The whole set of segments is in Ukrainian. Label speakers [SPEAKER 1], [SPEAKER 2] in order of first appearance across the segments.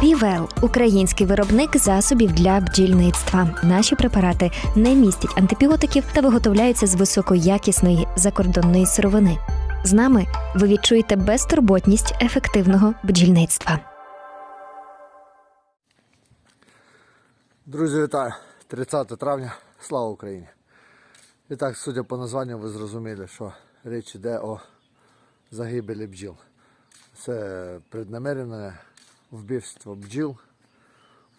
[SPEAKER 1] Півел український виробник засобів для бджільництва. Наші препарати не містять антибіотиків та виготовляються з високоякісної закордонної сировини. З нами ви відчуєте безтурботність ефективного бджільництва.
[SPEAKER 2] Друзі, вітаю! 30 травня, слава Україні! І так, судя по названню, ви зрозуміли, що річ йде о загибелі бджіл. Це преднамерене вбивство бджіл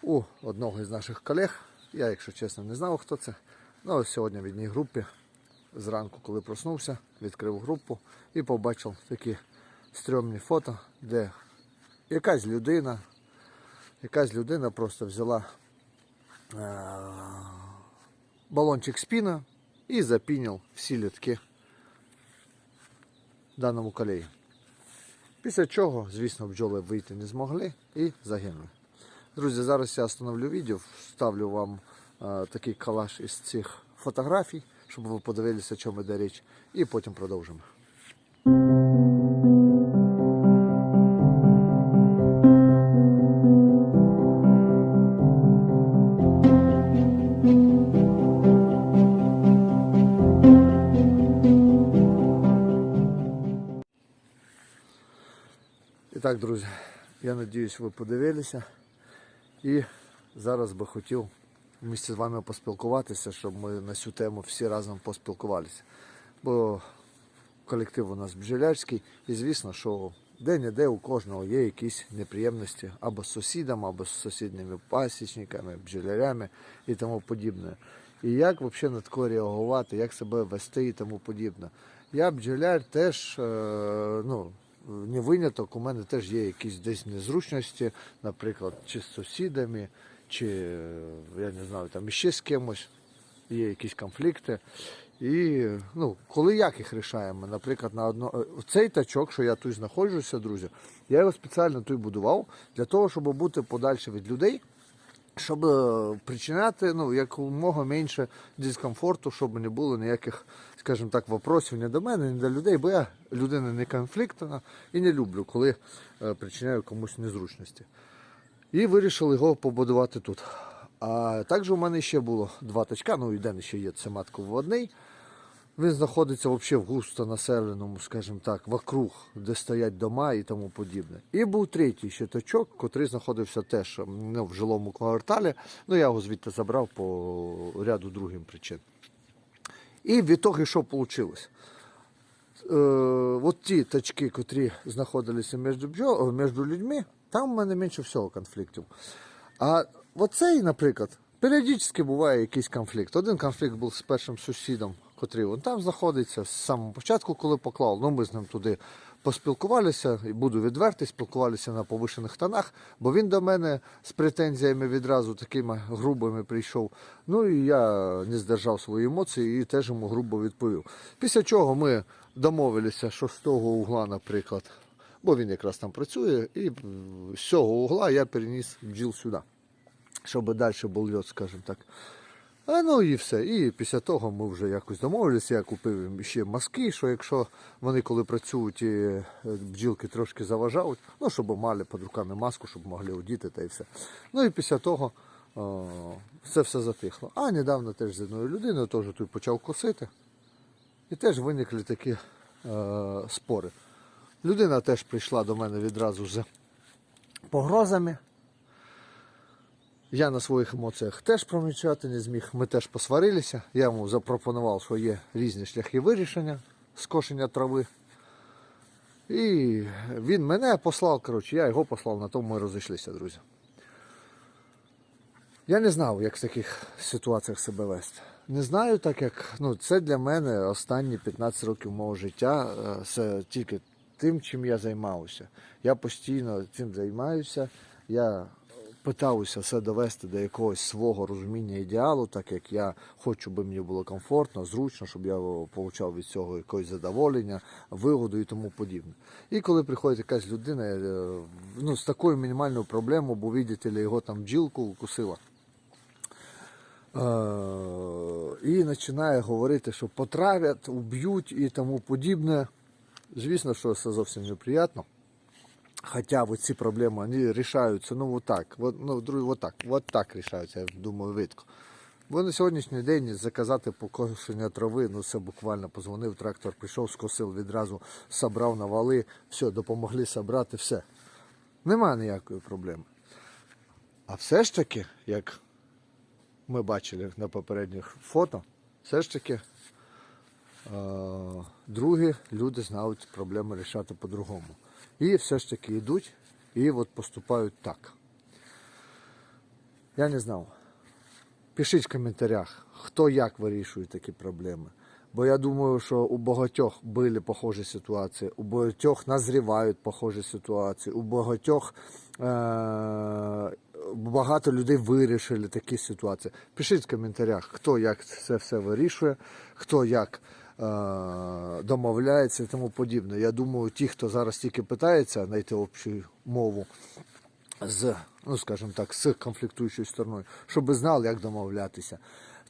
[SPEAKER 2] у одного із наших колег. Я, якщо чесно, не знав, хто це. Ну, сьогодні в одній групі зранку, коли проснувся, відкрив групу і побачив такі стрьомні фото, де якась людина, якась людина просто взяла е, балончик спіна і запіняв всі літки даному колеї. Після чого, звісно, бджоли вийти не змогли і загинули. Друзі, зараз я остановлю відео, ставлю вам е, такий калаш із цих фотографій, щоб ви подивилися, чому йде річ, і потім продовжимо. Так, друзі, я надіюсь, ви подивилися. І зараз би хотів вместе з вами поспілкуватися, щоб ми на цю тему всі разом поспілкувалися. Бо колектив у нас бджолярський, і звісно, що де-не-де у кожного є якісь неприємності або з сусідами, або з сусідніми пасічниками, бджолярями і тому подібне. І як взагалі на таке реагувати, як себе вести і тому подібне. Я бджоляр теж, е, ну, не виняток, у мене теж є якісь десь незручності, наприклад, чи з сусідами, чи е, я не знаю, там іще з кимось є якісь конфлікти. І ну, коли як їх рішаємо, наприклад, на одно е, цей тачок, що я тут знаходжуся, друзі, я його спеціально тут будував для того, щоб бути подальше від людей, щоб е, причиняти ну, якомога менше дискомфорту, щоб не було ніяких, скажімо так, вопросів ні до мене, ні до людей, бо я людина не конфліктна і не люблю, коли е, причиняю комусь незручності. І вирішили його побудувати тут. А також у мене ще було два тачка, ну і один ще є, це матководний. Він знаходиться взагалі в густо населеному, скажімо так, вокруг, де стоять дома і тому подібне. І був третій ще точок, який знаходився теж ну, в жилому кварталі. Ну, я його звідти забрав по ряду другим причин. І від того, що вийшло? Е, от ті точки, котрі знаходилися між, між людьми, там в мене менше всього конфліктів. А оцей, наприклад, періодично буває якийсь конфлікт. Один конфлікт був з першим сусідом, котрий він там знаходиться з самого початку, коли поклав. Ну, ми з ним туди поспілкувалися, і буду відвертий, спілкувалися на повишених тонах, бо він до мене з претензіями відразу такими грубими прийшов. Ну і я не здержав свої емоції і теж йому грубо відповів. Після чого ми домовилися, що з того угла, наприклад, бо він якраз там працює, і з цього угла я переніс бджіл сюди, щоб далі був льот, скажімо так. А ну і все. І після того ми вже якось домовилися. Я купив ще маски, що якщо вони коли працюють і е, бджілки трошки заважають, ну щоб мали під руками маску, щоб могли одіти та і все. Ну і після того о, це все затихло. А недавно теж з одною людиною теж тут почав косити. І теж виникли такі е, спори. Людина теж прийшла до мене відразу з погрозами. Я на своїх емоціях теж промічати не зміг. Ми теж посварилися. Я йому запропонував, що є різні шляхи вирішення скошення трави. І він мене послав, коротше, я його послав, на тому ми розійшлися, друзі. Я не знав, як в таких ситуаціях себе вести. Не знаю, так як ну, це для мене останні 15 років мого життя. е, Це тільки тим, чим я займався. Я постійно цим займаюся. Я питаюся все довести до якогось свого розуміння ідеалу, так як я хочу, щоб мені було комфортно, зручно, щоб я отримав від цього якесь задоволення, вигоду і тому подібне. І коли приходить якась людина е, ну, з такою мінімальною проблемою, бо ли, його там бджілку укусила. Е, і починає говорити, що потравять, уб'ють і тому подібне. Звісно, що це зовсім неприємно. Вот ці проблеми вони рішаються, ну вот так, ну, друзі, вот так, рішаються, я думаю, видко. Бо на сьогоднішній день заказати покошення трави, ну це буквально позвонив, трактор прийшов, скосив відразу, собрав на вали, все, допомогли собрати, все. Нема ніякої проблеми. А все ж таки, як ми бачили на попередніх фото, все ж таки другі люди знають проблеми рішати по-другому. І все ж таки йдуть і от поступають так. Я не знав. Пишіть в коментарях, хто як вирішує такі проблеми. Бо я думаю, що у багатьох були похожі ситуації, у багатьох назрівають похожі ситуації, у багатьох е- багато людей вирішили такі ситуації. Пишіть в коментарях, хто як це все вирішує, хто як домовляється і тому подібне. Я думаю, ті, хто зараз тільки питається знайти общу мову, з, ну скажімо так, з конфліктуючою стороною, щоб знали, як домовлятися.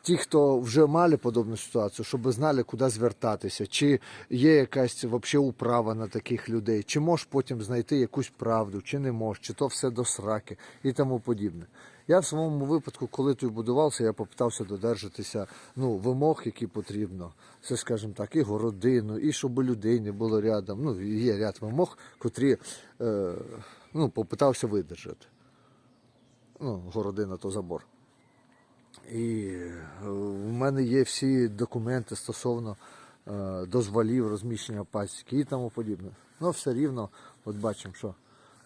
[SPEAKER 2] Ті, хто вже мали подобну ситуацію, щоб знали, куди звертатися, чи є якась взагалі управа на таких людей, чи можеш потім знайти якусь правду, чи не можеш, чи то все до сраки і тому подібне. Я в своєму випадку, коли тут будувався, я попитався додержатися ну, вимог, які потрібно. Це, скажімо так, і городину, і щоб людей не було рядом. Ну, є ряд вимог, котрі е, ну, попитався видержати. Ну, городина то забор. І е, в мене є всі документи стосовно е, дозволів розміщення пасіки і тому подібне. Ну, все рівно, от бачимо, що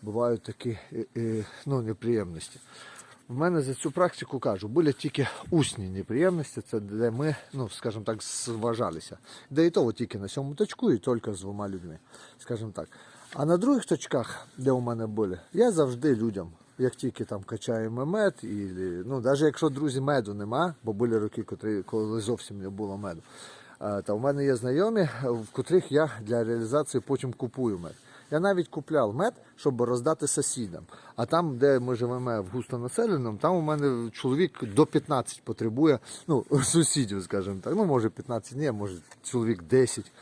[SPEAKER 2] бувають такі е, е, ну, неприємності. В мене за цю практику кажу, були тільки усні неприємності, це де ми, ну, скажімо так, зважалися. Де і то тільки на цьому точку, і тільки з двома людьми, скажімо так. А на других точках, де у мене були, я завжди людям, як тільки там качаємо мед, і, ну, навіть якщо друзі меду нема, бо були роки, коли зовсім не було меду, е, то в мене є знайомі, в котрих я для реалізації потім купую мед. Я навіть купляв мед, щоб роздати сусідам. А там, де ми живемо в густонаселеному, там у мене чоловік до 15 потребує, ну, сусідів, скажімо так. Ну, може 15, ні, може чоловік 10.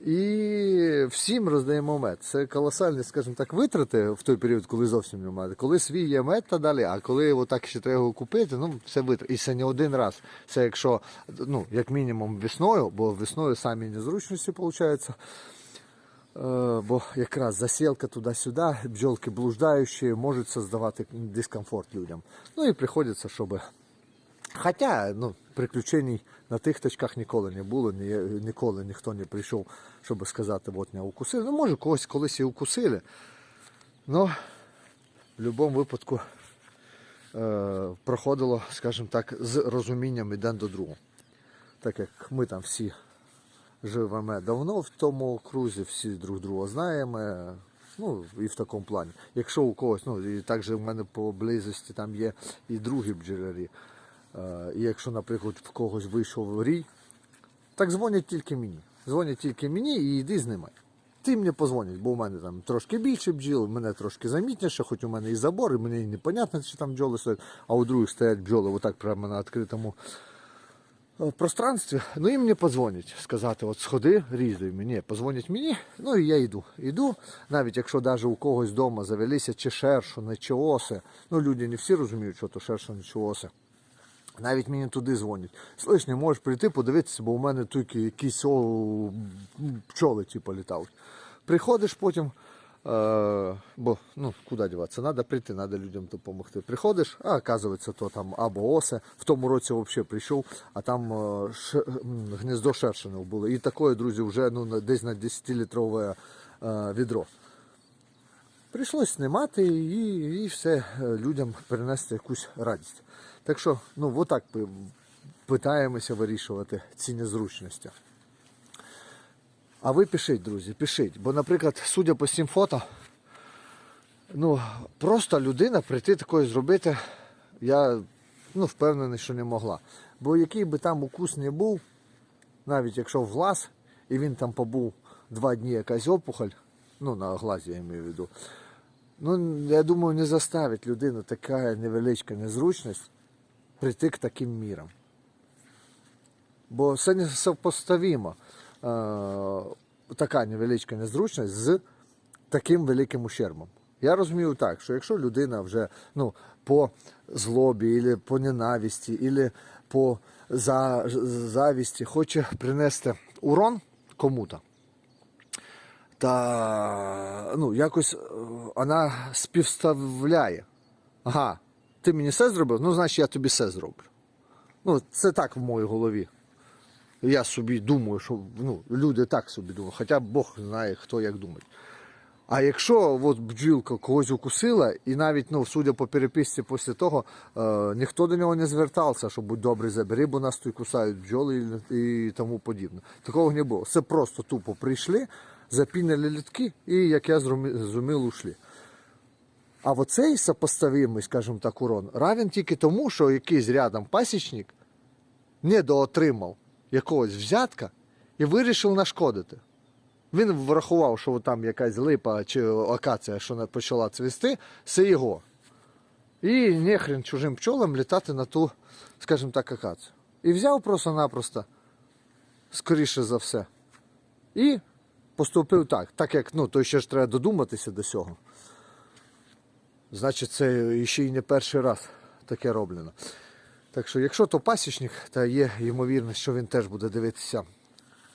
[SPEAKER 2] І всім роздаємо мед. Це колосальні, скажімо так, витрати в той період, коли зовсім немає. Коли свій є мед та далі, а коли отак ще треба його купити, ну це витрати. І це не один раз. Це якщо, ну, як мінімум, весною, бо весною самі незручності виходить. Е, Бо якраз засілка туди-сюди, бджолки блуждаючі, можуть создавати дискомфорт людям. Ну і приходиться, щоб. Хоча ну, приключень на тих точках ніколи не було, ні, ніколи ніхто не прийшов, щоб сказати, от не укусили. Ну, може, когось колись і укусили. Ну, в будь-якому випадку е, проходило, скажімо так, з розумінням один до другого. Так як ми там всі живемо давно в тому окрузі, всі друг друга знаємо. Ну, і в такому плані. Якщо у когось, ну і також в мене поблизості там є і другі бджолярі. Е, І якщо, наприклад, в когось вийшов рій, так дзвонять тільки мені. Дзвонять тільки мені і йди знімай. Ти мені позвонять, бо у мене там трошки більше бджіл, мене трошки замітніше, хоч у мене і забор, і мені непонятно, чи там бджоли стоять, а у других стоять бджоли отак прямо на відкритому е, пространстві. Ну і мені подзвонять, сказати, от сходи, різай мені, позвонять мені, ну і я йду. Йду, навіть якщо навіть у когось вдома завелися чи шершуни, чи оси. Ну люди не всі розуміють, що то шершуни чи оси. Навіть мені туди дзвонять. Слиш, не можеш прийти, подивитися, бо у мене тільки якісь о, пчоли типу, літають. Приходиш потім, бо ну, куди діватися, треба прийти, треба людям допомогти. Приходиш, а оказується, то там або осе. В тому році взагалі прийшов, а там е, ш, гніздо шершенів було. І такое, друзі, вже ну, десь на 10-літрове е, відро. Прийшлось знімати і, і все е, людям принести якусь радість. Так що, ну, отак питаємося вирішувати ці незручності. А ви пишіть, друзі, пишіть. Бо, наприклад, судя по всім фото, ну, просто людина прийти такою зробити, я ну, впевнений, що не могла. Бо який би там укус не був, навіть якщо в глаз, і він там побув два дні якась опухоль, ну на глазі я маю в виду, ну я думаю, не заставить людину така невеличка незручність прийти к таким мірам. Бо це не сопоставимо така невеличка незручність з таким великим ущербом. Я розумію так, що якщо людина вже ну, по злобі, ілі по ненависті, ілі по за, завісті хоче принести урон кому-то, та ну, якось е, вона співставляє. Ага, ти мені все зробив, ну, значить я тобі все зроблю. Ну, це так в моїй голові. Я собі думаю, що ну, люди так собі думають, хоча Бог знає, хто як думає. А якщо от бджілка когось укусила, і навіть, ну, судя по переписці після того, е, ніхто до нього не звертався, що будь добрий, забери, бо нас тут кусають бджоли і, і тому подібне. Такого не було. Це просто тупо прийшли, запінили літки і, як я зрозумів, ушли. А оцей сопоставимий, скажімо так, урон равен тільки тому, що якийсь рядом пасічник недоотримав якогось взятка і вирішив нашкодити. Він врахував, що там якась липа чи акація, що почала цвісти, це його. І нехрен чужим пчолам літати на ту, скажімо так, акацію. І взяв просто-напросто, скоріше за все. І поступив так, так як ну, то ще ж треба додуматися до цього. Значить, це ще й не перший раз таке роблено. Так що, якщо то пасічник, то є ймовірність, що він теж буде дивитися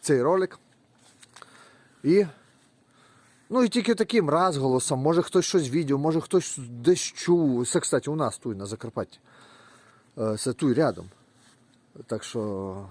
[SPEAKER 2] цей ролик. І, ну і тільки таким розголосом, може хтось щось відео, може хтось десь чув. Це, кстати, у нас тут на Закарпатті. Е, Це тут рядом. Так що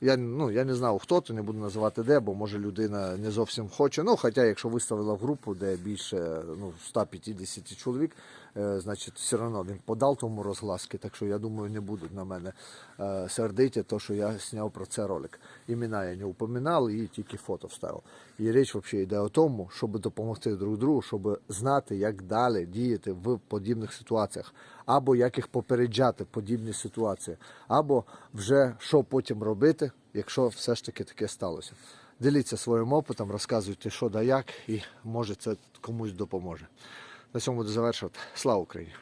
[SPEAKER 2] я, ну, я не знав, хто то, не буду називати де, бо може людина не зовсім хоче. Ну, хоча, якщо виставила в групу, де більше ну, 150 чоловік, значить, все одно він подав тому розгласки, так що я думаю, не будуть на мене е, сердиті, то, що я зняв про це ролик. Імена я не упоминав і тільки фото вставив. І річ взагалі йде о тому, щоб допомогти друг другу, щоб знати, як далі діяти в подібних ситуаціях, або як їх попереджати подібні ситуації, або вже що потім робити, якщо все ж таки таке сталося. Діліться своїм опитом, розказуйте, що да як, і може це комусь допоможе. На цьому буду завершувати. Слава Україні!